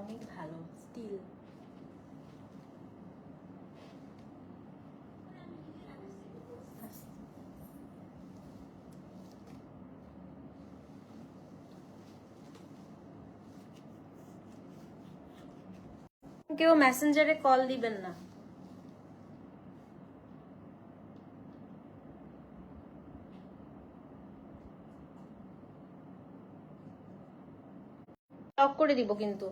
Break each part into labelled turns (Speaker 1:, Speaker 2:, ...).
Speaker 1: অনেক ভালো স্টিল কেউ মেসেঞ্জারে কল দিবেন না। ব্লক করে দিব কিন্তু।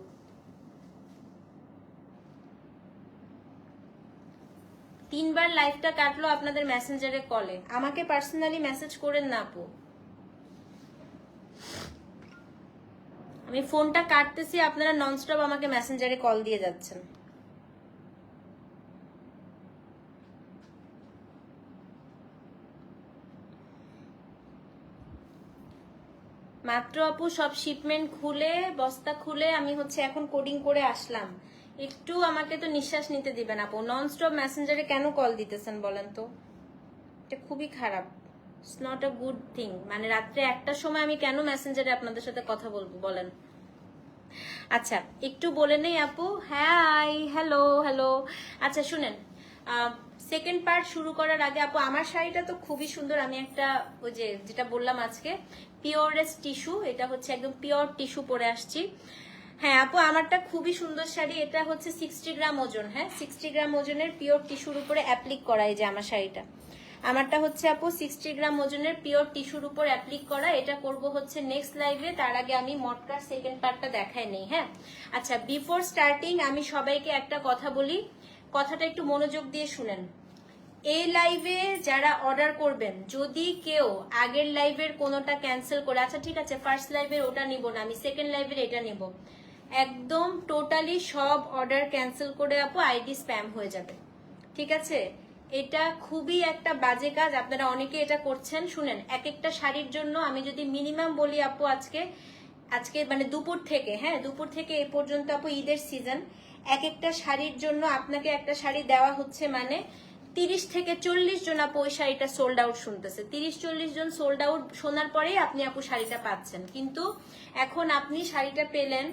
Speaker 1: তিনবার লাইফটা কাটলো আপনাদের মেসেঞ্জারে কলে আমাকে পার্সোনালি মেসেজ করেন না আপু। আমি ফোনটা কাটতেছি, আপনারা ননস্টপ আমাকে মেসেঞ্জারে কল দিয়ে যাচ্ছেন। মাত্র আপু, সব শিপমেন্ট খুলে, বস্তা খুলে আমি হচ্ছে এখন কোডিং করে আসলাম। একটু আমাকে তো নিঃশ্বাস নিতে দিবেন আপু। ননস্টপ মেসেঞ্জারে কেন কল দিতেছেন বলেন তো? এটা খুবই খারাপ। It's not a good thing মানে রাত্রে একটার সময় আমি কেন মেসেঞ্জারে আপনাদের সাথে কথা বলব বলেন? আচ্ছা একটু বলে নেই আপু। হ্যাঁ হ্যালো হ্যালো আচ্ছা শুনেন সেকেন্ড পার্ট শুরু করার আগে আপু, আমার শাড়িটা তো খুবই সুন্দর। আমি একটা ওই যে যেটা বললাম আজকে পিওরেস্ট টিস্যু এটা হচ্ছে একদম পিওর টিস্যু পরে আসছি। হ্যাঁ আপু, আমারটা খুবই সুন্দর শাড়ি, এটা হচ্ছে সিক্সটি গ্রাম ওজন হ্যাঁ? সিক্সটি গ্রাম ওজনের পিওর টিস্যুর উপরে অ্যাপ্লিক করা এই যে আমার শাড়িটা। আমারটা হচ্ছে, আপু সিক্সটি গ্রাম ওজনের পিওর টিস্যুর উপর অ্যাপ্লিক করা, এটা করব হচ্ছে নেক্সট লাইভে তার আগে আমি মটকার সেকেন্ড পার্টটা দেখাই নেই হ্যাঁ? আচ্ছা বিফোর স্টার্টিং আমি সবাইকে একটা কথা বলি, কথাটা একটু মনোযোগ দিয়ে শুনেন। এই লাইভে যারা অর্ডার করবেন, যদি কেউ আগের লাইভের কোনোটা ক্যান্সেল করে আচ্ছা ঠিক আছে ফার্স্ট লাইভের ওটা নিব না, আমি সেকেন্ড লাইভের এটা নিব। একদম টোটালি সব অর্ডার ক্যান্সেল করে আপু আইডি স্প্যাম হয়ে যাবে। ঠিক আছে? এটা খুবই একটা বাজে কাজ, আপনারা অনেকে এটা করছেন, শুনেন এক একটা শাড়ির জন্য আমি যদি মিনিমাম বলি আপু আজকে আজকে মানে দুপুর থেকে হ্যাঁ দুপুর থেকে এ পর্যন্ত আপু ঈদের সিজন এক একটা শাড়ির জন্য আপনাকে একটা শাড়ি দেওয়া হচ্ছে মানে তিরিশ থেকে চল্লিশ জন আপু ওই শাড়িটা সোল্ড আউট শুনতেছে। তিরিশ, চল্লিশ জন সোল্ড আউট শোনার পরেই আপনি আপু শাড়িটা পাচ্ছেন। কিন্তু এখন আপনি শাড়িটা পেলেন,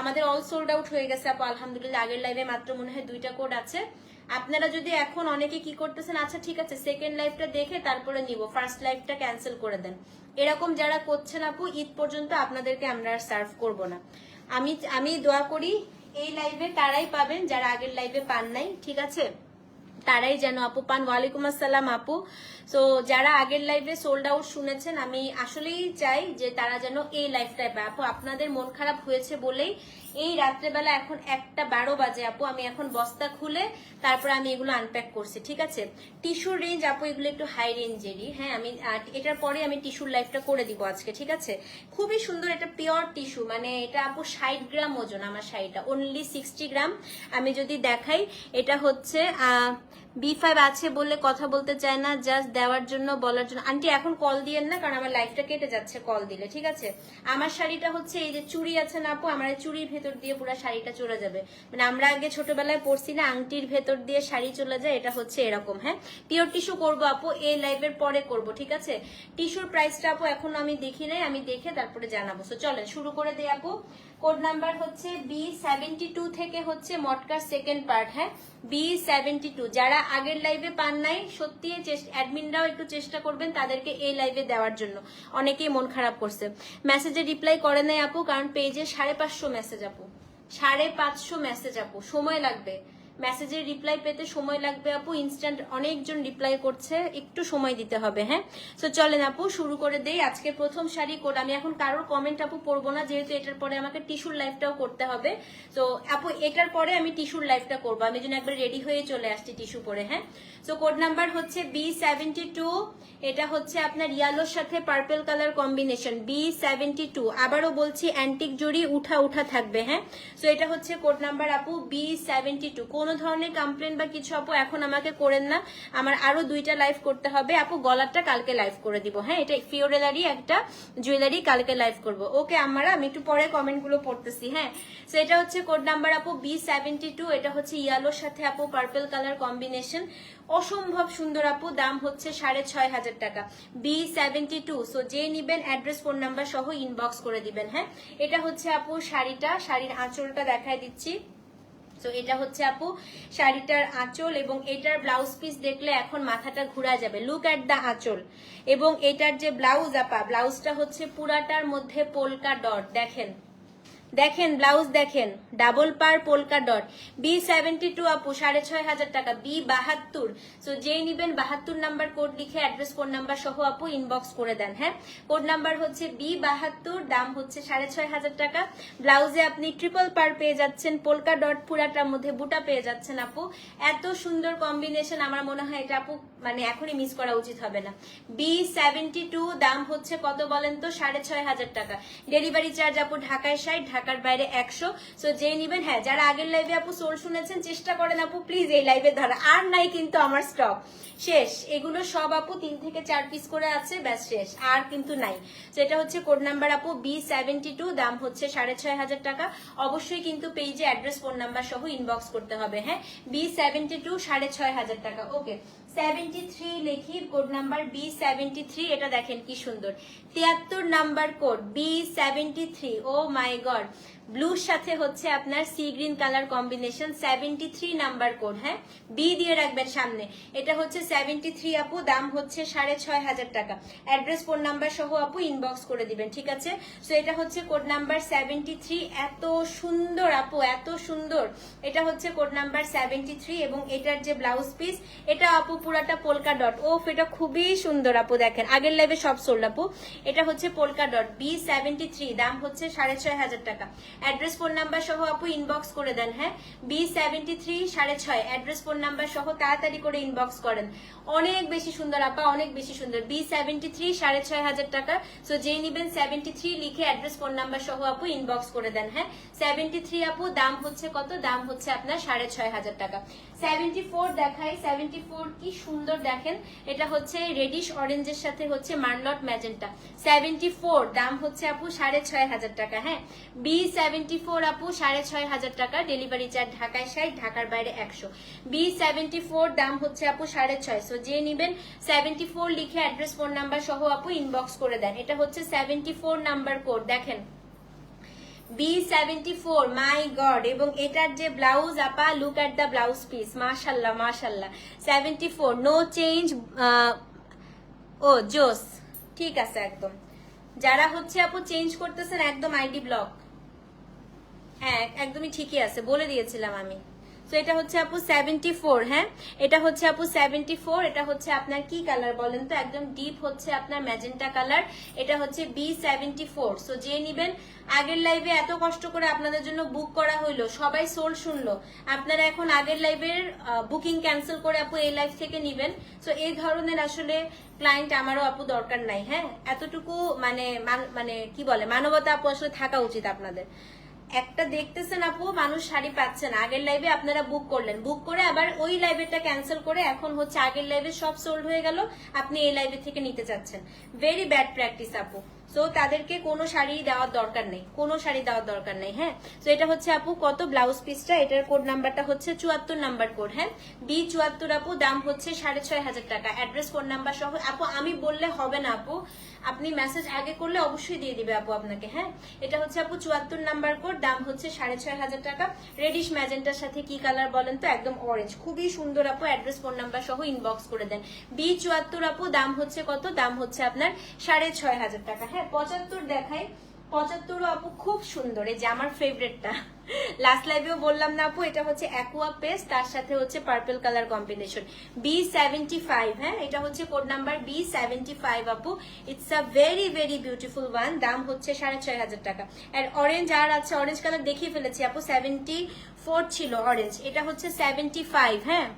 Speaker 1: আমাদের অল সোল্ড আউট হয়ে গেছে আপু, আলহামদুলিল্লাহ। আগের লাইভে মাত্র মনে হয় দুইটা কোড আছে। আপনারা যদি এখন অনেকে কি করতেছেন আচ্ছা ঠিক আছে সেকেন্ড লাইফটা দেখে তারপরে নিব। ফার্স্ট লাইফটা ক্যান্সেল করে দেন। এরকম যারা করছেন আপু, ঈদ পর্যন্ত আপনাদেরকে আমরা আর সার্ভ করব না। আমি আমি দোয়া করি, এই লাইভে তারাই পাবেন, যারা আগের লাইভে পান নাই, ঠিক আছে? তারাই যেন আপু, পান। ওয়ালাইকুম আসসালাম আপু। সো যারা আগের লাইভে সোল্ড আউট শুনেছেন, আমি আসলেই চাই যে তারা যেন এই লাইফটায় পায়। আপু, আপনাদের মন খারাপ হয়েছে বলেই এই রাত্রেবেলা এখন একটা বারো বাজে, আপু। আমি এখন বস্তা খুলে তারপর আমি এগুলো আনপ্যাক করছি, ঠিক আছে? টিস্যুর রেঞ্জ আপু, এগুলো একটু হাই রেঞ্জেরই হ্যাঁ আমি এটার পরে আমি টিস্যুর লাইফটা করে দিব আজকে, ঠিক আছে? খুবই সুন্দর এটা পিওর টিস্যু মানে এটা, আপু, ষাট গ্রাম ওজন আমার শাড়িটা অনলি সিক্সটি গ্রাম। আমি যদি দেখাই, এটা হচ্ছে বি ফাইভ আছে বলে কথা বলতে চায় না জাস্ট দেওয়ার জন্য, বলার জন্য। আন্টি এখন কল দিয়েন না, কারণ আমার লাইফটা কেটে যাচ্ছে কল দিলে, ঠিক আছে? আমার শাড়িটা হচ্ছে এই যে চুড়ি আছে না আপু, আমার চুড়ির ভেতর দিয়ে পুরো শাড়িটা চলে যাবে। মানে আমরা আগে ছোটবেলায় পড়ছি না আংটির ভেতর দিয়ে শাড়ি চলে যায়, এটা হচ্ছে এরকম হ্যাঁ? পিওর টিস্যু করব আপু এই লাইভের পরে করব, ঠিক আছে? টিস্যুর প্রাইসটা আপু, এখন আমি দেখি নাই, আমি দেখে তারপরে জানাব। সো চলেন, শুরু করে দিই আপু। কোড নাম্বার হচ্ছে বি সেভেন্টি টু থেকে হচ্ছে মটকার সেকেন্ড পার্ট হ্যাঁ? বি সেভেন্টি টু যারা আগের লাইভে পান নাই সত্যি অ্যাডমিনরাও একটু চেষ্টা করবেন তাদেরকে এই লাইভে দেওয়ার জন্য। অনেকেই মন খারাপ করছে। মেসেজে রিপ্লাই করে নাই আপু, কারণ পেজে সাড়ে পাঁচশো মেসেজ আপু। সাড়ে পাঁচশো মেসেজ আপু। সময় লাগবে। মেসেজের রিপ্লাই পেতে সময় লাগবে আপু ইনস্ট্যান্ট অনেকজন রিপ্লাই করছে, একটু সময় দিতে হবে হ্যাঁ? তো চলেন আপু, শুরু করে দেই। আজকে প্রথম শাড়ি কোড, আমি এখন কারোর কমেন্ট আপু পড়ব না, যেহেতু এটার পরে আমাকে টিস্যুর লাইফটাও করতে হবে। তো আপু, এটার পরে আমি টিস্যুর লাইফটা করব। আমি যেন একবার রেডি হয়ে চলে আসছি টিস্যু পরে হ্যাঁ? তো কোড নাম্বার হচ্ছে বি সেভেন্টি টু এটা হচ্ছে আপনার ইয়ালোর সাথে purple colour combination B seventy two আবারও বলছি অ্যান্টিক জড়ি উঠা উঠা থাকবে হ্যাঁ? তো এটা হচ্ছে কোড নাম্বার আপু বি সেভেন্টি টু কোনো কোনো ধরনের কমপ্লেন বা কিছু আপু এখন আমাকে করেন না, আমার আরও দুইটা লাইভ করতে হবে। আপু গলারটা কালকে লাইভ করে দিব। হ্যাঁ এটা ফিওরেলারি একটা জুয়েলারি কালকে লাইভ করব। ওকে আমরা আমি একটু পরে কমেন্টগুলো পড়তেছি হ্যাঁ? তো এটা হচ্ছে কোড নাম্বার আপু বি সেভেন্টি টু এটা হচ্ছে ইয়ালোর সাথে আপু পার্পল কালার কম্বিনেশন অসম্ভব সুন্দর আপু, দাম হচ্ছে সাড়ে ছয় হাজার টাকা। বি সেভেন্টি টু সো যে নিবেন অ্যাড্রেস ফোন নাম্বার সহ ইনবক্স করে দিবেন হ্যাঁ? এটা হচ্ছে আপু শাড়িটা, শাড়ির আঁচলটা দেখায় দিচ্ছি। তো এটা হচ্ছে আপু শাড়িটার আঁচল এবং এটার ব্লাউজ পিস দেখলে এখন মাথাটা ঘুরা যাবে। লুক অ্যাট দ্য আঁচল। এবং এটার যে ব্লাউজ আপা ব্লাউজটা হচ্ছে পুরাটার মধ্যে পোলকা ডট দেখেন। দেখেন, ব্লাউজ দেখেন ডাবল পার polka dot B seventy two আপু, সাড়ে ছয় হাজার টাকা বি বাহাত্তর। সো যেই নিবেন বাহাত্তর নাম্বার কোড লিখে অ্যাড্রেস কোড নাম্বার সহ আপু ইনবক্স করে দেন হ্যাঁ? কোড নাম্বার হচ্ছে বি বাহাত্তর, দাম হচ্ছে সাড়ে ছয় হাজার টাকা। ব্লাউজে আপনি ট্রিপল পার পেয়ে যাচ্ছেন, পোলকা ডট পুরাটার মধ্যে বুটা পেয়ে যাচ্ছেন আপু। এত সুন্দর কম্বিনেশন আমার মনে হয় এটা আপু মানে এখনই মিস করা উচিত হবে না। বি সেভেন্টি টু দাম হচ্ছে কত বলেন তো? সাড়ে ছয় হাজার টাকা। ডেলিভারি চার্জ আপু, ঢাকায় ষাট ঢাকার বাইরে একশো। সো যে নিবেন হ্যাঁ যারা আগের লাইভে আপু সোল শুনেছেন, চেষ্টা করেন আপু প্লিজ এই লাইভে ধরা। আর নাই কিন্তু আমার স্টক শেষ। এগুলো সব আপু তিন থেকে চার পিস করে আছে, ব্যাস শেষ। আর কিন্তু নাই। এটা হচ্ছে কোড নাম্বার আপু বি সেভেন্টি টু দাম হচ্ছে সাড়ে ছয় হাজার টাকা। অবশ্যই কিন্তু পেজে অ্যাড্রেস ফোন নাম্বার সহ ইনবক্স করতে হবে হ্যাঁ? বি সেভেন্টি টু সাড়ে ছয় হাজার টাকা। ওকে সেভেন্টি থ্রি লিখি code number B seventy three এটা দেখেন কি সুন্দর। তিয়াত্তর number code B seventy three oh my god ব্লুর সাথে হচ্ছে আপনার sea green colour combination seventy three number code হ্যাঁ? বি দিয়ে রাখবেন সামনে। এটা হচ্ছে সেভেন্টি থ্রি আপু, দাম হচ্ছে সাড়ে ছয় হাজার টাকা। অ্যাড্রেস ফোন নাম্বার সহ আপু ইনবক্স করে দিবেন, ঠিক আছে? সো এটা হচ্ছে কোড নাম্বার সেভেন্টি থ্রি এত সুন্দর আপু, এত সুন্দর। এটা হচ্ছে কোড নাম্বার সেভেন্টি থ্রি এবং এটার যে ব্লাউজ পিস এটা আপু পুরাটা পোলকা ডট ওফ, এটা খুবই সুন্দর আপু, দেখেন। আগের লাইভে সব সোল আপু। এটা হচ্ছে polka dot B seventy three দাম হচ্ছে সাড়ে ছয় হাজার টাকা। অ্যাড্রেস ফোন নাম্বার সহ আপু ইনবক্স করে দেন হ্যাঁ? বি সেভেন্টি থ্রি সাড়ে ছয়, অ্যাড্রেস ফোন নাম্বার সহ তাড়াতাড়ি করে ইনবক্স করেন। অনেক বেশি সুন্দর, আপা, অনেক বেশি সুন্দর। বি সেভেন্টি থ্রি সাড়ে ছয় হাজার টাকা। সো যেই নিবেন সেভেন্টি থ্রি লিখে অ্যাড্রেস ফোন নাম্বার সহ আপু ইনবক্স করে দেন হ্যাঁ? সেভেন্টি থ্রি আপু, দাম হচ্ছে কত? দাম হচ্ছে আপনার সাড়ে ছয় হাজার টাকা। সেভেন্টি ফোর দেখাই সেভেন্টি ফোর কি সুন্দর দেখেন, এটা হচ্ছে রেডিশ অরেঞ্জের সাথে হচ্ছে মার্লট ম্যাজেন্টা সেভেন্টি ফোর দাম হচ্ছে আপু সাড়ে ছয় হাজার টাকা হ্যাঁ? বি সেভেন্টি ফোর আপু সাড়ে ছয় হাজার টাকা ডেলিভারি চার্জ ঢাকায় ষাট, ঢাকার বাইরে একশো। বি সেভেন্টি ফোর দাম হচ্ছে আপু সাড়ে ছয় সো যে নিবেন সেভেন্টি ফোর লিখে অ্যাড্রেস ফোন নাম্বার সহ আপু ইনবক্স করে দেন। এটা হচ্ছে সেভেন্টি ফোর নাম্বার কোড দেখেন। B seventy four my god এবং এটার যে ব্লাউজ আপা look at the blouse piece মাশাল্লাহ মাশাল্লাহ। সেভেন্টি ফোর নো চেঞ্জ ও, জোস, ঠিক আছে একদম। যারা হচ্ছে আপু চেঞ্জ করতেছেন, একদম আইডি ব্লক হ্যাঁ একদমই ঠিকই আছে, বলে দিয়েছিলাম আমি। তো এটা হচ্ছে আপু সেভেন্টি ফোর হ্যাঁ? এটা হচ্ছে আপু সেভেন্টি ফোর এটা হচ্ছে আপনার কি কালার বলেন তো? একদম ডিপ হচ্ছে আপনার ম্যাজেন্টা কালার এটা হচ্ছে বি সেভেন্টি ফোর সো যে নিবেন, আগের লাইভে এত কষ্ট করে আপনাদের জন্য বুক করা হইল, সবাই সোল শুনলো। আপনারা এখন আগের লাইভের বুকিং ক্যান্সেল করে আপু এই লাইভ থেকে নিবেন। সো এই ধরনের আসলে ক্লায়েন্ট আমারও আপু দরকার নাই হ্যাঁ? এতটুকু মানে মান- মানে কি বলে, মানবতা আপু আসলে থাকা উচিত আপনাদের। একটা দেখতেছেন আপু, মানুষ শাড়ি পাচ্ছে না। আগের লাইভে আপনারা বুক করলেন। বুক করে আবার ওই লাইভেরটা ক্যান্সেল করে এখন হচ্ছে আগের লাইভে সব সোল্ড হয়ে গেল। আপনি এই লাইভে থেকে নিতে চাচ্ছেন। ভেরি ব্যাড প্র্যাকটিস আপু। সো তাদেরকে কোনো শাড়ি দেওয়ার দরকার নেই। কোনো শাড়ি দেওয়ার দরকার নেই হ্যাঁ? তো এটা হচ্ছে আপু কত ব্লাউজ পিসটা এটার কোড নাম্বারটা হচ্ছে চুয়াত্তর নাম্বার কোড হ্যাঁ? বি চুয়াত্তর আপু, দাম হচ্ছে সাড়ে ছয় হাজার টাকা। অ্যাড্রেস ফোন নাম্বার সহ আপু, আমি বললে হবে না আপু। আপনি মেসেজ আগে করলে অবশ্যই দিয়ে দিবে আপু আপনাকে হ্যাঁ? এটা হচ্ছে আপু চুয়াত্তর নাম্বার কোড দাম হচ্ছে সাড়ে ছয় হাজার টাকা। রেডিশ ম্যাজেন্টার সাথে কি কালার বলেন তো? একদম অরেঞ্জ খুবই সুন্দর আপু অ্যাড্রেস ফোন নাম্বার সহ ইনবক্স করে দেন। বি চুয়াত্তর আপু, দাম হচ্ছে কত? দাম হচ্ছে আপনার সাড়ে ছয় হাজার টাকা হ্যাঁ? পঁচাত্তর দেখাই। পঁচাত্তর আপু খুব সুন্দর। এই যে আমার ফেভারেটটা লাস্ট লাইভেও বললাম না আপু, এটা হচ্ছে অ্যাকুয়া পেস্ট তার সাথে হচ্ছে purple colour combination B seventy five হ্যাঁ? এটা হচ্ছে code number B seventy five আপু। It's a very very beautiful one দাম হচ্ছে সাড়ে ছয় হাজার টাকা। আর অরেঞ্জ আর আছে অরেঞ্জ কালার দেখিয়ে ফেলেছি আপু সেভেন্টি ফোর ছিল অরেঞ্জ এটা হচ্ছে সেভেন্টি ফাইভ হ্যাঁ?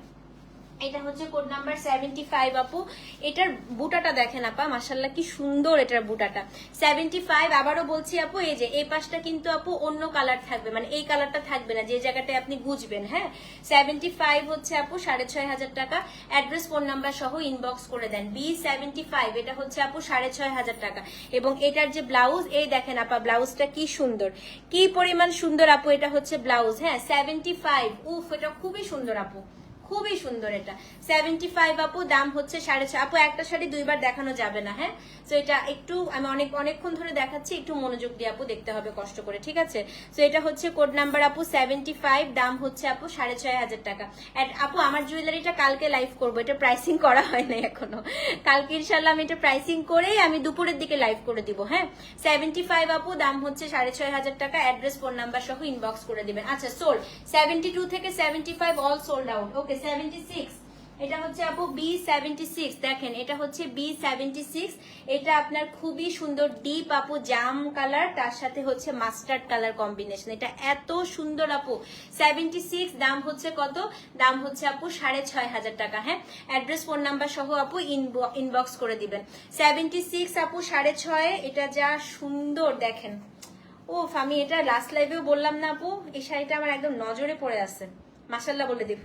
Speaker 1: এটা হচ্ছে কোড নাম্বার সেভেন্টি ফাইভ আপু। এটার বুটাটা দেখেন আপা মাসাল্লাহ কি সুন্দর এটার বুটাটা। সেভেন্টি ফাইভ আবারও বলছি আপু, এই যে এই পাশটা কিন্তু আপু অন্য কালার থাকবে মানে এই কালারটা থাকবে না, যে জায়গাটায় আপনি গুজবেন হ্যাঁ? সেভেন্টি ফাইভ হচ্ছে আপু সাড়ে ছয় হাজার টাকা অ্যাড্রেস ফোন নাম্বার সহ ইনবক্স করে দেন। বি সেভেন্টি ফাইভ এটা হচ্ছে আপু সাড়ে ছয় হাজার টাকা। এবং এটার যে ব্লাউজ এই দেখেন আপা ব্লাউজটা কি সুন্দর। কি পরিমাণ সুন্দর আপু, এটা হচ্ছে ব্লাউজ হ্যাঁ? সেভেন্টি ফাইভ উফ, এটা খুবই সুন্দর আপু। খুবই সুন্দর এটা। সেভেন্টি ফাইভ আপু, দাম হচ্ছে সাড়ে ছয় আপু, একটা শাড়ি দুইবার দেখানো যাবে না হ্যাঁ? তো এটা একটু, আমি অনেক, অনেকক্ষণ ধরে দেখাচ্ছি, একটু মনোযোগ দিয়ে আপু দেখতে হবে, কষ্ট করে, ঠিক আছে? তো এটা হচ্ছে কোড নাম্বার আপু সেভেন্টি ফাইভ দাম হচ্ছে আপু সাড়ে ছয় হাজার টাকা। আপু, আমার জুয়েলারিটা কালকে লাইভ করব, এটা প্রাইসিং করা হয় না এখনও। কালকে ইনশাল্লাহ আমি এটা প্রাইসিং করেই আমি দুপুরের দিকে লাইভ করে দিব হ্যাঁ? সেভেন্টি ফাইভ আপু, দাম হচ্ছে সাড়ে ছয় হাজার টাকা অ্যাড্রেস ফোন নাম্বার সহ ইনবক্স করে দিবেন। আচ্ছা সোল্ড সেভেন্টি টু থেকে seventy five all sold out okay seventy six এটা হচ্ছে আপু বি সেভেন্টি সিক্স দেখেন, এটা হচ্ছে বি সেভেন্টি সিক্স এটা আপনার খুবই সুন্দর ডিপ আপু জাম কালার তার সাথে হচ্ছে মাস্টার্ড কালার কম্বিনেশন এটা এত সুন্দর আপু। সেভেন্টি সিক্স দাম হচ্ছে কত? দাম হচ্ছে আপু সাড়ে ছয় হাজার টাকা হ্যাঁ? অ্যাড্রেস ফোন নাম্বার সহ আপু ইনবক্স করে দিবেন। সেভেন্টি সিক্স আপু সাড়ে ছয়, এটা যা সুন্দর, দেখেন। ও আমি এটা লাস্ট লাইভেও বললাম না আপু। এই শাড়িটা আমার একদম নজরে পড়ে আছে। মাসাল্লাহ বলে দিব।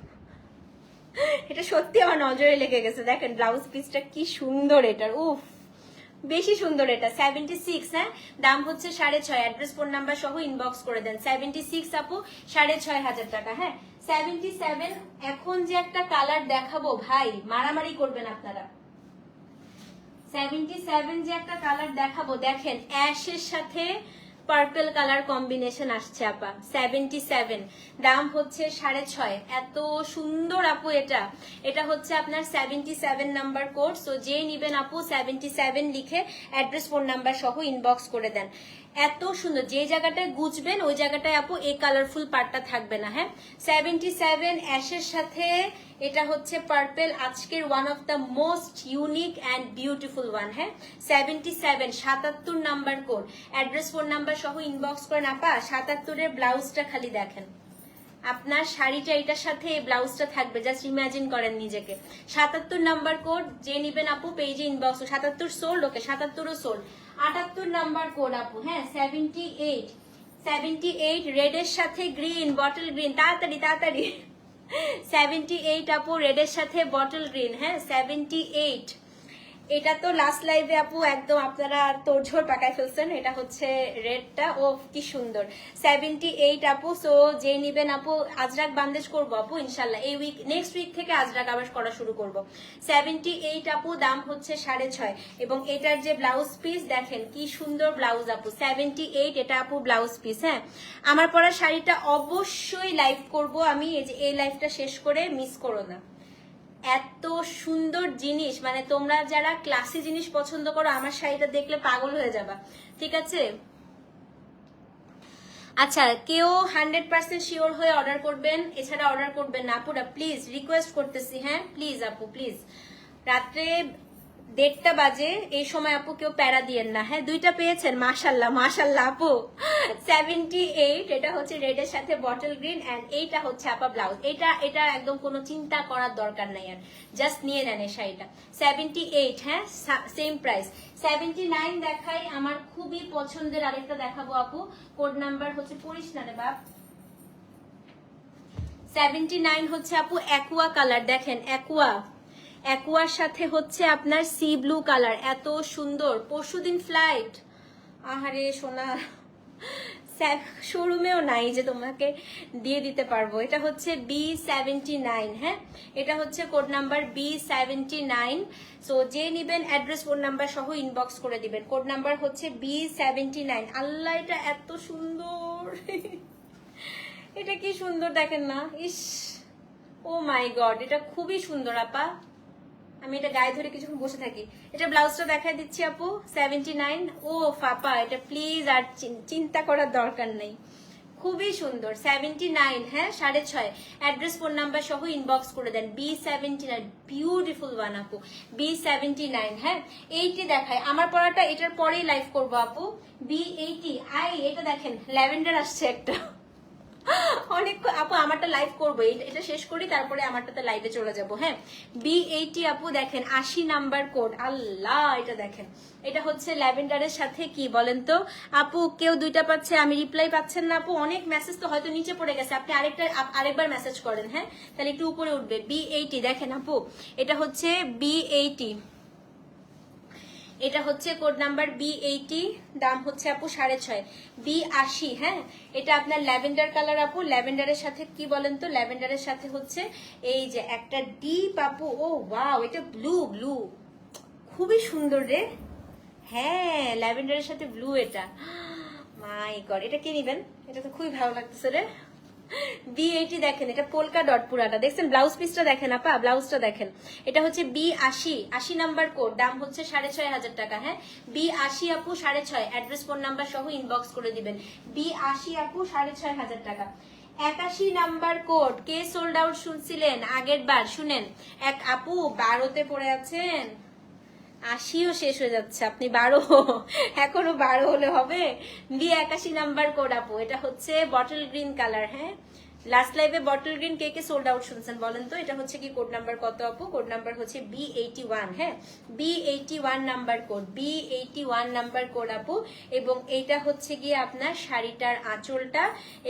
Speaker 1: এটা সত্যি আমার নজরে লেগে গেছে। দেখেন ব্লাউজ পিসটা কি সুন্দর এটার। উফ, বেশি সুন্দর এটা। সেভেন্টি সিক্স হ্যাঁ? দাম হচ্ছে সাড়ে ছয়। অ্যাড্রেস ফোন নাম্বার সহ ইনবক্স করে দেন। সেভেন্টি সিক্স আপু, সাড়ে ছয় হাজার টাকা হ্যাঁ? সেভেন্টি সেভেন এখন যে একটা কালার দেখাবো, ভাই, মারামারি করবেন আপনারা। সেভেন্টি সেভেন যে একটা কালার দেখাবো, দেখেন অ্যাশের সাথে পার্পল কালার কম্বিনেশন আসছে, আপা। সেভেন্টি সেভেন দাম হচ্ছে সাড়ে ছয়। এত সুন্দর, আপু, এটা। এটা হচ্ছে আপনার seventy seven number course so যেই নিবেন আপু সেভেন্টি সেভেন লিখে অ্যাড্রেস ফোন নাম্বার সহ ইনবক্স করে দেন। এত সুন্দর। যে জায়গাটায় গুজবেন, ওই জায়গাটায় আপু এই কালারফুল পার্টটা থাকবে না হ্যাঁ? সেভেন্টি সেভেন অ্যাশের সাথে এটা হচ্ছে পার্পেল আজকের one of the most unique and beautiful one হ্যাঁ? সেভেন্টি সেভেন সাতাত্তর number code address phone number সহ ইনবক্স করেন। আপা, সাতাত্তরের ব্লাউজটা খালি দেখেন। আপনার শাড়িটা, এটার সাথে এই ব্লাউজটা থাকবে জাস্ট ইমাজিন করেন নিজেকে। সাতাত্তর নাম্বার কোড যে নিবেন আপু পেজে ইনবক্স সাতাত্তর সোল্ড ওকে সাতাত্তরও সোল্ড আটাত্তর নাম্বার কোড আপু হ্যাঁ সেভেন্টি এইট সেভেন্টি এইট রেডের সাথে গ্রিন বটল গ্রিন তাড়াতাড়ি তাড়াতাড়ি। সেভেন্টি এইট আপু রেডের সাথে বটল গ্রিন হ্যাঁ সেভেন্টি এইট এটা তো লাস্ট লাইভে আপু একদম আপনারা তোড়ঝোড় পাকায় ফেলছেন, এটা হচ্ছে রেডটা ও কি সুন্দর। সেভেন্টি এইট আপু সো যে নিবেন আপু, আজরাক বান্দেজ করব আপু ইনশাল্লাহ এই উইক নেক্সট উইক থেকে আজরাক আবার করা শুরু করব। সেভেন্টি এইট আপু, দাম হচ্ছে সাড়ে ছয়। এবং এটার যে ব্লাউজ পিস দেখেন, কি সুন্দর ব্লাউজ আপু। সেভেন্টি এইট এটা আপু ব্লাউজ পিস হ্যাঁ? আমার পরা শাড়িটা অবশ্যই লাইভ করব আমি, এই যে, এই লাইভটা শেষ করে মিস করো না। এত সুন্দর জিনিস মানে তোমরা যারা ক্লাসি জিনিস পছন্দ করো, আমার শাড়িটা দেখলে পাগল হয়ে যাবা। ঠিক আছে? আচ্ছা কেউ হান্ড্রেড পার্সেন্ট শিওর হয়ে অর্ডার করবেন? এছাড়া অর্ডার করবেন না। আপুরা প্লিজ রিকোয়েস্ট করতেছি হ্যাঁ? প্লিজ আপু প্লিজ রাত্রে দেড়টা বাজে, এই সময় আপু কেউ প্যারা দিয়েন না হ্যাঁ? দুইটা পেয়েছেন মাশাল্লাহ মাশাল্লাহ আপু। সেভেন্টি এইট এটা হচ্ছে রেডের সাথে বটল গ্রিন অ্যান্ড এইটা হচ্ছে আপা ব্লাউজ এটা এটা একদম কোনো চিন্তা করার দরকার নাই আর। জাস্ট নিয়ে নেন এই শাড়িটা। সেভেন্টি এইট হ্যাঁ? সেম প্রাইস সেভেন্টি নাইন দেখাই, আমার খুবই পছন্দের আরেকটা দেখাবো আপু। কোড নাম্বার হচ্ছে পড়িস না রে বাপ। সেভেন্টি নাইন হচ্ছে আপু অ্যাকুয়া কালার দেখেন অ্যাকুয়া অ্যাকুয়ার সাথে হচ্ছে আপনার সি ব্লু কালার। এত সুন্দর। পরশুদিন ফ্লাইট আহারে, সোনা। শোরুমেও নাই যে তোমাকে দিয়ে দিতে পারব। এটা হচ্ছে বি সেভেন্টি নাইন হ্যাঁ? এটা হচ্ছে code number B seventy nine so যে নিবেন অ্যাড্রেস ফোন নাম্বার সহ ইনবক্স করে দিবেন। কোড নাম্বার হচ্ছে বি সেভেন্টি নাইন আল্লাহ, এটা এত সুন্দর। এটা কি সুন্দর দেখেন না? ইস। ও মাই গড এটা খুবই সুন্দর, আপা। আমি এটা গায়ে ধরে কিছুক্ষণ বসে থাকি। এটা ব্লাউজটা দেখাই দিচ্ছি আপু সেভেন্টি নাইন ও ফাপা, এটা প্লিজ আর চিন- চিন্তা করার দরকার নেই। খুবই সুন্দর সেভেন্টি নাইন হ্যাঁ সাড়ে ছয়। অ্যাড্রেস ফোন নাম্বার সহ ইনবক্স করে দেন। B seventy nine beautiful one আপু বি সেভেন্টি নাইন হ্যাঁ। এইটি দেখায়। আমার পড়াটা এটার পরেই লাইভ করব আপু। বি এইটি আই, এটা দেখেন, ল্যাভেন্ডার আসছে একটা। অনেক আপু, আমারটা লাইভ করব। এটা শেষ করি, তারপরে আমারটাতে লাইভে চলে যাব হ্যাঁ? বি এইটি আপু, দেখেন, আশি নাম্বার কোড আল্লাহ, এটা দেখেন। এটা হচ্ছে ল্যাভেন্ডারের সাথে কি বলেন তো? আপু, কেউ দুইটা পাচ্ছে, আমি রিপ্লাই পাচ্ছেন না, আপু। অনেক মেসেজ তো হয়তো নিচে পড়ে গেছে। আপনি আরেকটা আরেকবার মেসেজ করেন হ্যাঁ? তাহলে একটু উপরে উঠবে। বি এইটি দেখেন আপু, এটা হচ্ছে বি এইটি এটা হচ্ছে কোড নাম্বার বি এইটি দাম হচ্ছে আপু সাড়ে ছয়। বি আশি হ্যাঁ? এটা আপনার ল্যাভেন্ডার কালার আপু। ল্যাভেন্ডারের সাথে কি বলেন তো? ল্যাভেন্ডারের সাথে হচ্ছে এই যে একটা ডিপ আপু। ও ওয়াও এটা ব্লু ব্লু খুবই সুন্দর রে। হ্যাঁ ল্যাভেন্ডারের সাথে ব্লু এটা। মাই গড এটা কি নিবেন? এটা তো খুবই ভালো লাগতেছে রে। বি এইটি দেখেন, এটা পোলকা ডট পুরাটা। দেখছেন ব্লাউজ পিসটা দেখেন, আপা ব্লাউজটা দেখেন। এটা হচ্ছে বি আশি আশি নাম্বার কোড দাম হচ্ছে সাড়ে ছয় হাজার টাকা হ্যাঁ? বি আশি আপু, সাড়ে ছয় অ্যাড্রেস ফোন নাম্বার সহ ইনবক্স করে দিবেন। বি আশি আপু, সাড়ে ছয় হাজার টাকা। একাশি নাম্বার কোড কে সোল্ড আউট শুনছিলেন? আগের বার, শুনেন। এক আপু, বারোতে পড়ে আছেন। আশিও শেষ হয়ে যাচ্ছে, আপনি বারো এখনও বারো হলে হবে। বি একাশি নাম্বার কোড আপু, এটা হচ্ছে বটল গ্রিন কালার হ্যাঁ? লাস্ট লাইভে বটল গ্রিন কে কে সোল্ড আউট শুনছেন বলেন তো? এটা হচ্ছে কি কোড নাম্বার কত আপু? কোড নাম্বার হচ্ছে বি এইটি ওয়ান হ্যাঁ? B eighty one number code B eighty one number code আপু। এবং এইটা হচ্ছে গিয়ে আপনার শাড়িটার আঁচলটা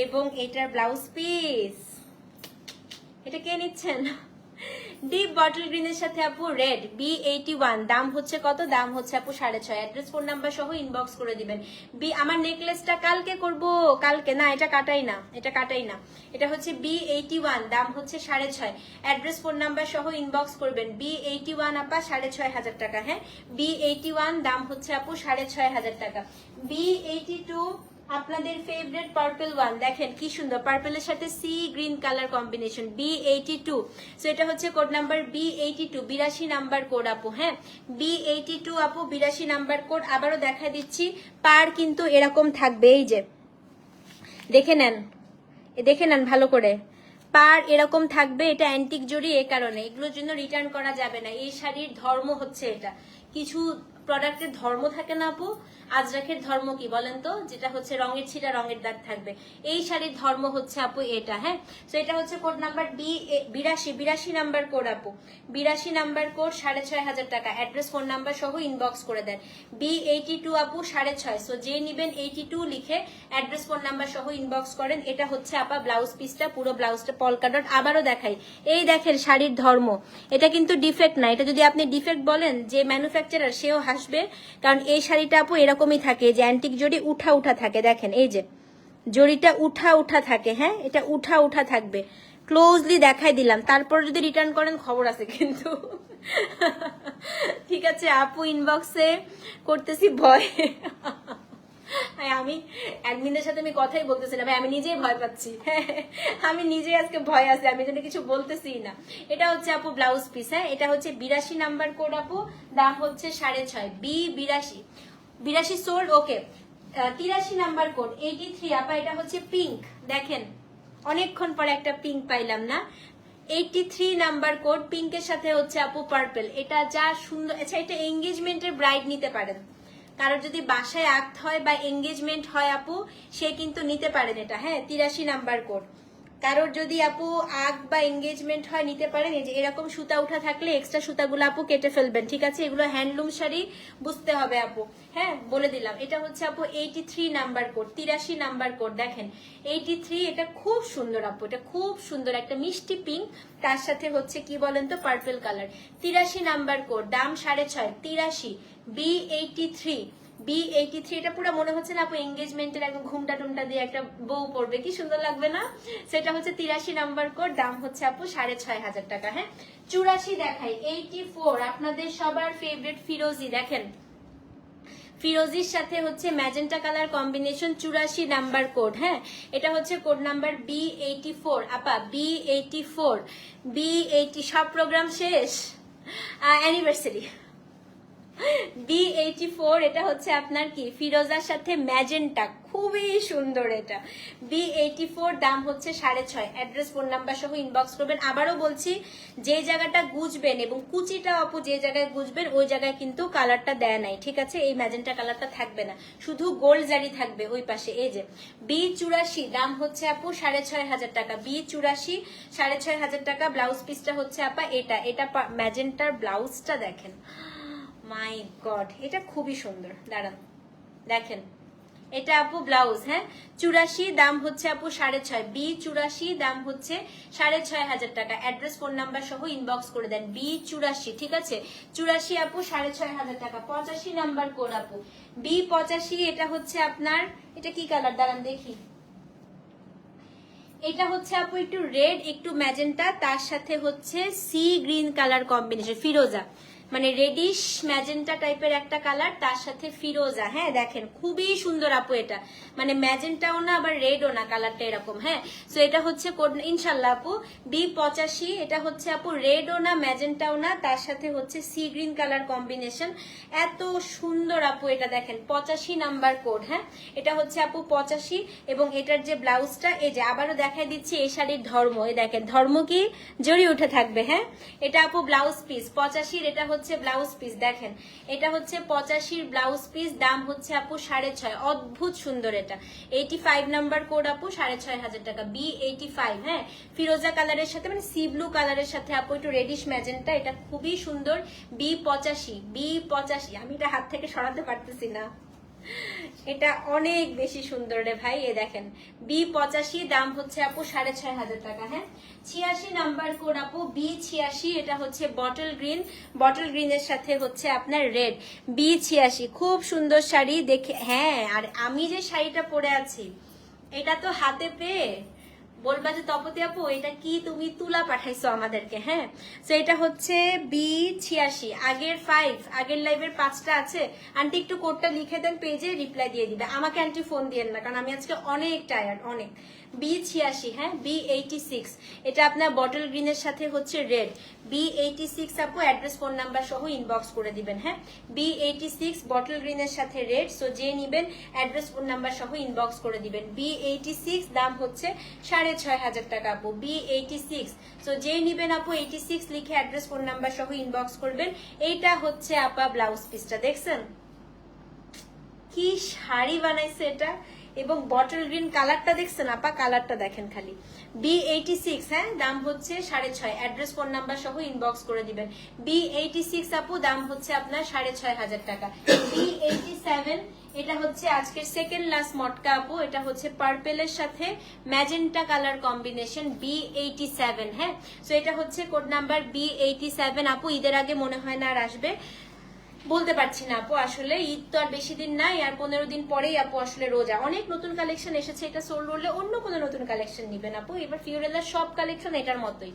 Speaker 1: এবং এটার ব্লাউজ পিস এটা কে নিচ্ছেন? ডিপ বটল গ্রিনের সাথে আপু রেড বি এইটি ওয়ান দাম হচ্ছে কত? দাম হচ্ছে আপু সাড়ে ছয়। অ্যাড্রেস ফোন নাম্বার সহ ইনবক্স করে দিবেন। বি আমার নেকলেসটা কালকে করব? কালকে? না, এটা কাটাই না। এটা কাটাই না। এটা হচ্ছে বি এইটি ওয়ান দাম হচ্ছে সাড়ে ছয়। অ্যাড্রেস ফোন নাম্বার সহ ইনবক্স করবেন। বি এইটি ওয়ান আপা, সাড়ে ছয় হাজার টাকা হ্যাঁ? বি এইটি ওয়ান দাম হচ্ছে আপু সাড়ে ছয় হাজার টাকা। বি এইটি টু আপনাদের ফেভারিট পার্পল ওয়ান দেখেন কি সুন্দর। পার্পলের সাথে sea green colour combination B eighty two so এটা হচ্ছে code number B eighty two বিরাশি নাম্বার কোড আপু হ্যাঁ? বি এইটি টু আপু, বিরাশি নাম্বার কোড আবারও দেখা দিচ্ছি, পার কিন্তু এরকম থাকবে, এই যে। দেখে নেন দেখে নেন ভালো করে। পার এরকম থাকবে, এটা অ্যান্টিক জড়ি, এ কারণে। এগুলোর জন্য রিটার্ন করা যাবে না। এই শাড়ির ধর্ম হচ্ছে এটা। কিছু প্রোডাক্টের ধর্ম থাকে না আপু? আজরাখের ধর্ম কি বলেন তো? যেটা হচ্ছে রঙের ছিটা রঙের দাগ থাকবে। এই শাড়ির ধর্ম হচ্ছে আপু এটা হ্যাঁ? তো এটা হচ্ছে কোড নাম্বার বি বিরাশি বিরাশি নাম্বার কোড আপু। বিরাশি নাম্বার কোড সাড়ে ছয় হাজার টাকা। অ্যাড্রেস ফোন নাম্বার সহ ইনবক্স করে দেন। বি এইটি টু আপু, সাড়ে ছয়। সো যে নিবেন এইটি টু লিখে অ্যাড্রেস ফোন নাম্বার সহ ইনবক্স করেন। এটা হচ্ছে আপা ব্লাউজ পিসটা পুরো ব্লাউজটা পলকা ডট আবারও দেখাই। এই দেখেন শাড়ির ধর্ম। এটা কিন্তু ডিফেক্ট না। এটা যদি আপনি ডিফেক্ট বলেন, যে ম্যানুফ্যাকচারার সেও হাসবে কারণ এই শাড়িটা আপু এরকমই থাকে যে অ্যান্টিক জড়ি উঠা উঠা থাকে, দেখেন, এই যে। জড়িটা উঠা উঠা থাকে হ্যাঁ? এটা উঠা উঠা থাকবে। ক্লোজলি দেখাই দিলাম। তারপর যদি রিটার্ন করেন, খবর আছে কিন্তু। ঠিক আছে, আপু ইনবক্সে করতেছি, ভয়। আমি অ্যাডমিনদের সাথে আমি কথাই বলতেছি না ভাই, আমি নিজেই ভয় পাচ্ছি। আমি নিজেই আজকে ভয় আছে, আমি যেন কিছু বলতেছি না। এটা হচ্ছে আপু ব্লাউজ পিস হ্যাঁ? এটা হচ্ছে বিরাশি নাম্বার কোড আপু, দাম হচ্ছে সাড়ে ছয়। বি, বিরাশি। বিরাশি সোল্ড ওকে তিরাশি নাম্বার কোড এইটি থ্রি আপা, এটা হচ্ছে পিঙ্ক দেখেন, অনেকক্ষণ পরে একটা পিঙ্ক পাইলাম না। এইটি থ্রি নাম্বার কোড পিঙ্কের সাথে হচ্ছে আপু পার্পেল এটা যা সুন্দর আচ্ছা এটা এঙ্গেজমেন্টের ব্রাইড নিতে পারেন। কারোর যদি বাসায় আক্ত হয় বা এঙ্গেজমেন্ট হয় আপু, সে কিন্তু নিতে পারেন এটা হ্যাঁ? তিরাশি নাম্বার কোড কারোর যদি আপু আগ বা এঙ্গেজমেন্ট হয়, নিতে পারেন। এই যে এরকম সুতা উঠা থাকলে এক্সট্রা সুতাগুলো আপু কেটে ফেলবেন, ঠিক আছে? এগুলো হ্যান্ডলুম শাড়ি বুঝতে হবে আপু হ্যাঁ? বলে দিলাম। এটা হচ্ছে আপু এইটি থ্রি নাম্বার কোড তিরাশি নাম্বার কোড দেখেন এইটি থ্রি এটা খুব সুন্দর আপু, এটা খুব সুন্দর। একটা মিষ্টি পিঙ্ক তার সাথে হচ্ছে কি বলেন তো? পার্পেল কালার তিরাশি নাম্বার কোড দাম সাড়ে ছয়, তিরাশি। B eighty three B eighty three এটা পুরো মনে হচ্ছে না আপু এঙ্গেজমেন্টের একদম ঘুমটা টুমটা দিয়ে একটা বউ পড়বে। কি সুন্দর লাগবে না? সেটা হচ্ছে তিরাশি নাম্বার কোড, দাম হচ্ছে আপু সাড়ে ছয় হাজার টাকা হ্যাঁ? চুরাশি দেখাই এইটি ফোর আপনাদের সবার ফেভারিট ফিরোজি দেখেন। ফিরোজির সাথে হচ্ছে ম্যাজেন্টা কালার কম্বিনেশন চুরাশি নাম্বার কোড হ্যাঁ? এটা হচ্ছে code number B eighty four আপা B eighty four B eighty সব প্রোগ্রাম শেষ। অ্যানিভার্সারি বি এইটি ফোর এটা হচ্ছে আপনার কি? ফিরোজার সাথে ম্যাজেন্টা। খুবই সুন্দর এটা। বি এইটি ফোর দাম হচ্ছে সাড়ে ছয়। অ্যাড্রেস ফোন নাম্বার সহ ইনবক্স করবেন। আবারও বলছি, যে জায়গাটা গুজবেন এবং কুচিটা অপু যে জায়গায় গুজবেন, ওই জায়গায় কিন্তু কালারটা দেয় নাই, ঠিক আছে? এই ম্যাজেন্টা কালারটা থাকবে না। শুধু গোল্ড জারি থাকবে ওই পাশে। এই যে বি চুরাশি, দাম হচ্ছে আপু সাড়ে ছয় হাজার টাকা। বি চুরাশি, সাড়ে ছয় হাজার টাকা। ব্লাউজ পিসটা হচ্ছে আপা এটা। এটা ম্যাজেন্টার ব্লাউজটা দেখেন। মাই গড এটা খুবই সুন্দর। দাঁড়ান। দেখেন। এটা আপু ব্লাউজ হ্যাঁ? চুরাশি দাম হচ্ছে আপু সাড়ে ছয়। বি চুরাশি দাম হচ্ছে সাড়ে ছয় হাজার টাকা। অ্যাড্রেস ফোন নাম্বার সহ ইনবক্স করে দেন। বি চুরাশি, ঠিক আছে? চুরাশি আপু সাড়ে ছয় হাজার টাকা। পঁচাশি নাম্বার কোড আপু। বি পঁচাশি, এটা হচ্ছে আপনার, এটা কি কালার দাঁড়ান দেখি। এটা হচ্ছে আপু একটু রেড একটু ম্যাজেন্টা তার সাথে হচ্ছে সি গ্রিন কালার কম্বিনেশন ফিরোজা। মানে রেডিশ ম্যাজেন্টা টাইপের একটা কালার তার সাথে ফিরোজা। হ্যাঁ দেখেন, খুবই সুন্দর আপু এটা। মানে ম্যাজেন্টাও না, আবার রেডও না কালারটা এরকম হ্যাঁ। সো এটা হচ্ছে ইনশাল্লাহ আপু বি পঁচাশি, এটা হচ্ছে আপু রেডও না ম্যাজেন্টাও না, তার সাথে হচ্ছে সি গ্রিন কালার কম্বিনেশন এত সুন্দর আপু এটা, দেখেন, পঁচাশি নাম্বার কোড হ্যাঁ। এটা হচ্ছে আপু পঁচাশি, এবং এটার যে ব্লাউজটা, এই যে আবারও দেখাই দিচ্ছি, এই শাড়ির ধর্ম। এই দেখেন, ধর্ম কি? জড়িয়ে উঠে থাকবে হ্যাঁ। এটা আপু ব্লাউজ পিস পঁচাশির এটা হচ্ছে ব্লাউজ পিস দেখেন। এটা হচ্ছে পঁচাশির ব্লাউজ পিস দাম হচ্ছে আপু সাড়ে ছয়। অদ্ভুত সুন্দর এটা। এইটি ফাইভ নাম্বার কোড আপু সাড়ে ছয় হাজার টাকা। বি এইটি ফাইভ হ্যাঁ? ফিরোজা কালারের সাথে মানে সি ব্লু কালারের সাথে আপু একটু রেডিশ ম্যাজেন্টা এটা খুবই সুন্দর। বি পঁচাশি বি পঁচাশি। আমি এটা হাত থেকে সরাতে পারতেছি না। এটা অনেক বেশি সুন্দর রে ভাই, এ দেখেন। বি পঁচাশি, দাম হচ্ছে আপু সাড়ে ছয় হাজার টাকা হ্যাঁ? ছিয়াশি নাম্বার কোড আপু, বি ছিয়াশি, এটা হচ্ছে বটল গ্রিন বটল গ্রিনের সাথে হচ্ছে আপনার রেড বি ছিয়াশি, খুব সুন্দর শাড়ি দেখে হ্যাঁ আর আমি যে শাড়িটা পরে আছি, এটা তো হাতে পেয়ে বলবা যে, তপতি আপু, এটা কি তুমি তুলা পাঠাইছো আমাদেরকে? হ্যাঁ? তো এটা হচ্ছে বি ছিয়াশি। আগের ফাইভ আগের লাইভের পাঁচটা আছে। আন্টি একটু কোডটা লিখে দেন পেজে রিপ্লাই দিয়ে দিবে। আমাকে আন্টি ফোন দিয়েন না, কারণ আমি আজকে অনেক টায়ার্ড অনেক। বি ছিয়াশি হ্যাঁ? বি এইটি সিক্স এটা আপনার বটল গ্রিনের সাথে হচ্ছে রেড বি এইটি সিক্স আপু অ্যাড্রেস ফোন নাম্বার সহ ইনবক্স করে দিবেন হ্যাঁ? বি এইটি সিক্স বটল গ্রিনের সাথে রেড সো যে নিবেন অ্যাড্রেস ফোন নাম্বার সহ ইনবক্স করে দিবেন। বি এইটি সিক্স দাম হচ্ছে সাড়ে ছয় হাজার টাকা আপু বি এইটি সিক্স সো যে নিবেন আপু এইটি সিক্স লিখে অ্যাড্রেস ফোন নাম্বার সহ ইনবক্স করবেন। এইটা হচ্ছে আপা ব্লাউজ পিসটা দেখছেন? কি শাড়ি বানাইছে এটা? এবং বটল গ্রিন কালারটা দেখছেন আপা? কালারটা দেখেন খালি। বি এইটি সিক্স হ্যাঁ? দাম হচ্ছে সাড়ে ছয়। অ্যাড্রেস ফোন নাম্বার সহ ইনবক্স করে দিবেন। বি এইটি সিক্স আপু, দাম হচ্ছে আপনার সাড়ে ছয় হাজার টাকা। বি এইটি সেভেন এটা হচ্ছে আজকের সেকেন্ড লাস্ট মটকা আপু। এটা হচ্ছে পার্পেলের সাথে magenta colour combination B eighty seven হ্যাঁ? সো এটা হচ্ছে code number B eighty seven আপু। ঈদের আগে মনে হয় না আর আসবে। বলতে পারছি না, আপু। আসলে ঈদ তো আর বেশি দিন নাই, আর পনেরো দিন পরেই আপু আসলে রোজা। অনেক নতুন কালেকশন এসেছে, এটা সোল রোলে অন্য কোনো নতুন কালেকশন নিবেন আপু। এবার ফিওরেলার সব কালেকশন এটার মতোই।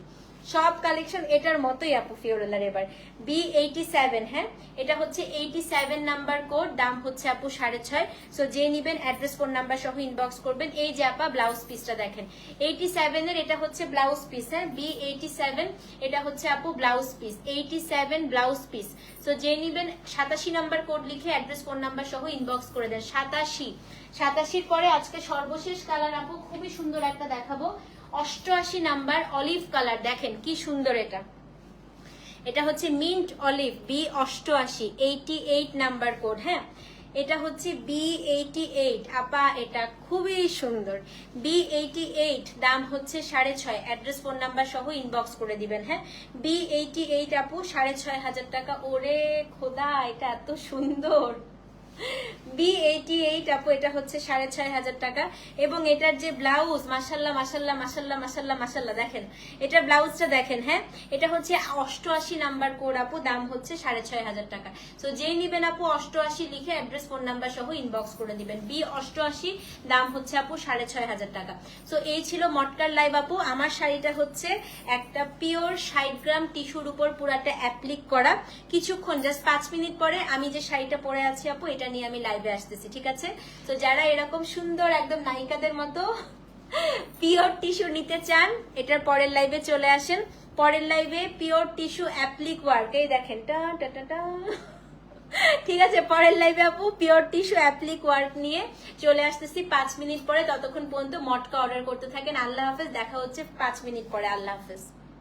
Speaker 1: সব কালেকশন এটার মতোই আপু ফিওরেলার এবার বি এইটি সেভেন হ্যাঁ? এটা হচ্ছে এইটি সেভেন নাম্বার কোড দাম হচ্ছে আপু সাড়ে ছয়। সো যে নিবেন অ্যাড্রেস ফোন নাম্বার সহ ইনবক্স করবেন। এই যে আপা ব্লাউজ পিসটা দেখেন। এইটি সেভেনের এটা হচ্ছে ব্লাউজ পিস হ্যাঁ? বি এইটি সেভেন এটা হচ্ছে আপু blouse piece eighty seven blouse piece so যে নিবেন সাতাশি নাম্বার কোড লিখে অ্যাড্রেস ফোন নাম্বার সহ ইনবক্স করে দেন। সাতাশি। সাতাশির পরে আজকে সর্বশেষ কালার আপু, খুবই সুন্দর একটা দেখাবো। অষ্টআশি নাম্বার অলিভ কালার, দেখেন কি সুন্দর এটা। এটা হচ্ছে মিন্ট অলিভ, বি অষ্টআশি এইটি এইট নাম্বার কোড হ্যাঁ? এটা হচ্ছে বি এইটি এইট আপা, এটা খুবই সুন্দর। বি এইটি এইট দাম হচ্ছে সাড়ে ছয়, অ্যাড্রেস ফোন নাম্বার সহ ইনবক্স করে দিবেন হ্যাঁ? বি এইটি এইট আপু, সাড়ে ছয় হাজার টাকা। ওরে খোদা, এটা এত সুন্দর। বি এইটি এইট আপু, এটা হচ্ছে সাড়ে ছয় হাজার টাকা। এবং এটার যে ব্লাউজ মাসাল্লাহ মাসাল্লাহ মাসাল্লাহ মাসাল্লাহ মাসাল্লাহ দেখেন। ব্লাউজটা দেখেন হ্যাঁ? এটা হচ্ছে অষ্টআশি নাম্বার কোড, আপু, দাম হচ্ছে সাড়ে ছয় হাজার টাকা। তো যেই নিবেন, আপু, অষ্টআশি লিখে অ্যাড্রেস ফোন নাম্বার সহ ইনবক্স করে দিবেন বি অষ্টআশি, দাম হচ্ছে, আপু, সাড়ে ছয় হাজার টাকা। তো এই ছিল মটকার লাইভ আপু। আমার শাড়িটা হচ্ছে একটা পিওর ষাট গ্রাম টিস্যুর উপর পুরাটা অ্যাপ্লিক করা। কিছুক্ষণ জাস্ট পাঁচ মিনিট পরে আমি যে শাড়িটা পরে আছি, আপু এটা নিয়ে আমি লাইভে আসতেছি, ঠিক আছে? তো যারা এরকম সুন্দর একদম নায়িকাদের মতো পিওর টিস্যু নিতে চান, এটার পরের লাইভে চলে আসেন। পরের লাইভে পিওর টিস্যু অ্যাপ্লিক ওয়ার্ক এই দেখেন, টা টা টা টা। ঠিক আছে, পরের লাইভে আপু পিওর টিস্যু অ্যাপ্লিক ওয়ার্ক নিয়ে চলে আসতেছি পাঁচ মিনিট পরে, ততক্ষণ পর্যন্ত মটকা অর্ডার করতে থাকেন। আল্লাহ হাফেজ, দেখা হচ্ছে পাঁচ মিনিট পরে। আল্লাহ হাফেজ।